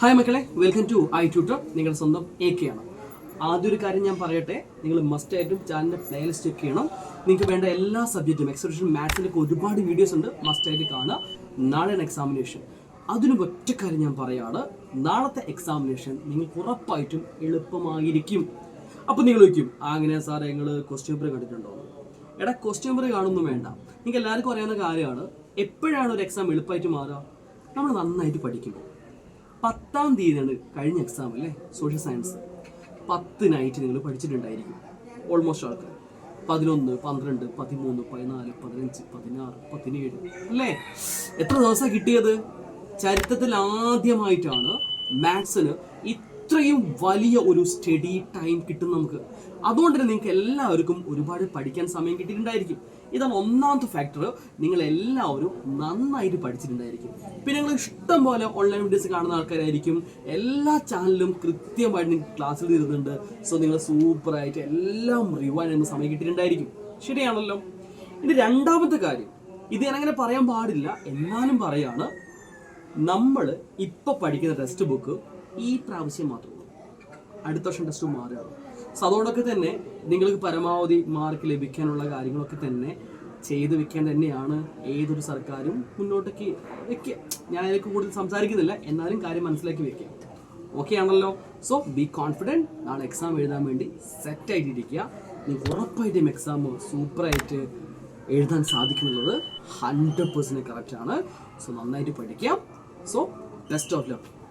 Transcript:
Hi മക്കളെ welcome to I tutor നിങ്ങളുടെ സ്വന്തം എ കെ ആണ്. ആദ്യ ഒരു കാര്യം ഞാൻ പറയട്ടെ നിങ്ങൾ മസ്റ്റ് ആയിട്ടും ചാനലിന്റെ പ്ലേലിസ്റ്റ് ചെക്ക് ചെയ്യണം. നിങ്ങൾക്ക് വേണ്ട എല്ലാ സബ്ജക്റ്റും എക്സ്പ്രഷൻ മാത്സിലൊക്കെ ഒരുപാട് വീഡിയോസ് ഉണ്ട് മസ്റ്റ് ആയിട്ട് കാണുക. നാളെയാണ് എക്സാമിനേഷൻ അതിനും ഒറ്റ കാര്യം ഞാൻ പറയാണ് നാളത്തെ എക്സാമിനേഷൻ നിങ്ങൾക്ക് ഉറപ്പായിട്ടും എളുപ്പമായിരിക്കും. അപ്പോൾ നിങ്ങൾ ചോദിക്കും "ആ, അങ്ങനെ സാറേ? നിങ്ങൾ ക്വസ്റ്റ്യൻ പേപ്പർ കണ്ടിട്ടുണ്ടോ? എടാ ക്വസ്റ്റ്യൻ പേപ്പർ കാണുന്നു വേണ്ട. നിങ്ങൾക്ക് എല്ലാവർക്കും അറിയാവുന്ന കാര്യമാണ് എപ്പോഴാണ് ഒരു എക്സാം എളുപ്പമായിട്ട് മാറുക? നമ്മൾ നന്നായിട്ട് പഠിക്കുമ്പോൾ. പത്താം തീയതിയാണ് കഴിഞ്ഞ എക്സാം അല്ലേ? സോഷ്യൽ സയൻസ് പത്ത് നൈറ്റ് നിങ്ങൾ പഠിച്ചിട്ടുണ്ടായിരിക്കും. ഓൾമോസ്റ്റ് ആൾക്കാർ. പതിനൊന്ന് പന്ത്രണ്ട് പതിമൂന്ന് പതിനാല് പതിനഞ്ച് പതിനാറ് പതിനേഴ്. അല്ലേ? എത്ര ദിവസം കിട്ടിയത്? ചരിത്രത്തിൽ ആദ്യമായിട്ടാണ് മാത്സിന് ഇത്രയും വലിയ ഒരു സ്റ്റഡി ടൈം കിട്ടും നമുക്ക്. അതുകൊണ്ട് തന്നെ നിങ്ങൾക്ക് എല്ലാവർക്കും ഒരുപാട് പഠിക്കാൻ സമയം കിട്ടിയിട്ടുണ്ടായിരിക്കും. ഇതാണ് ഒന്നാമത്തെ ഫാക്ടർ നിങ്ങൾ എല്ലാവരും നന്നായിട്ട് പഠിച്ചിട്ടുണ്ടായിരിക്കും. പിന്നെ നിങ്ങൾ ഇഷ്ടം പോലെ ഓൺലൈൻ വീഡിയോസ് കാണുന്ന ആൾക്കാരായിരിക്കും. എല്ലാ ചാനലിലും കൃത്യമായിട്ട് നിങ്ങൾക്ക് ക്ലാസ്സിൽ തരുന്നുണ്ട്. സോ നിങ്ങൾ സൂപ്പറായിട്ട് എല്ലാം റിവാൻ ചെയ്യുന്ന സമയം കിട്ടിയിട്ടുണ്ടായിരിക്കും. ശരിയാണല്ലോ? ഇനി രണ്ടാമത്തെ കാര്യം. ഇത് ഞാൻ അങ്ങനെ പറയാൻ പാടില്ല. എന്നാലും പറയാണ് നമ്മൾ ഇപ്പോൾ പഠിക്കുന്ന ടെക്സ്റ്റ് ബുക്ക് ഈ പ്രാവശ്യം മാത്രമേ ഉള്ളൂ. അടുത്ത വർഷം ടെസ്റ്റ് മാറുകയാണ്. സോ അതോടൊക്കെ തന്നെ നിങ്ങൾക്ക് പരമാവധി മാർക്ക് ലഭിക്കാനുള്ള കാര്യങ്ങളൊക്കെ തന്നെ ചെയ്തു വെക്കാൻ തന്നെയാണ് ഏതൊരു സർക്കാരും മുന്നോട്ടേക്ക് വെക്കുക. ഞാൻ അതിലേക്ക് കൂടുതൽ സംസാരിക്കുന്നില്ല. എന്നാലും കാര്യം മനസ്സിലാക്കി വെക്കുക. ഓക്കെ ആണല്ലോ? സോ ബി കോൺഫിഡന്റ് നാളെ എക്സാം എഴുതാൻ വേണ്ടി സെറ്റ് ആയിട്ടിരിക്കുക. നിങ്ങൾക്ക് ഉറപ്പായിട്ടും എക്സാം സൂപ്പറായിട്ട് എഴുതാൻ സാധിക്കുന്നുള്ളത് ഹൺഡ്രഡ് പെർസെന്റ് കറക്റ്റാണ് സോ നന്നായിട്ട് പഠിക്കാം. So best of luck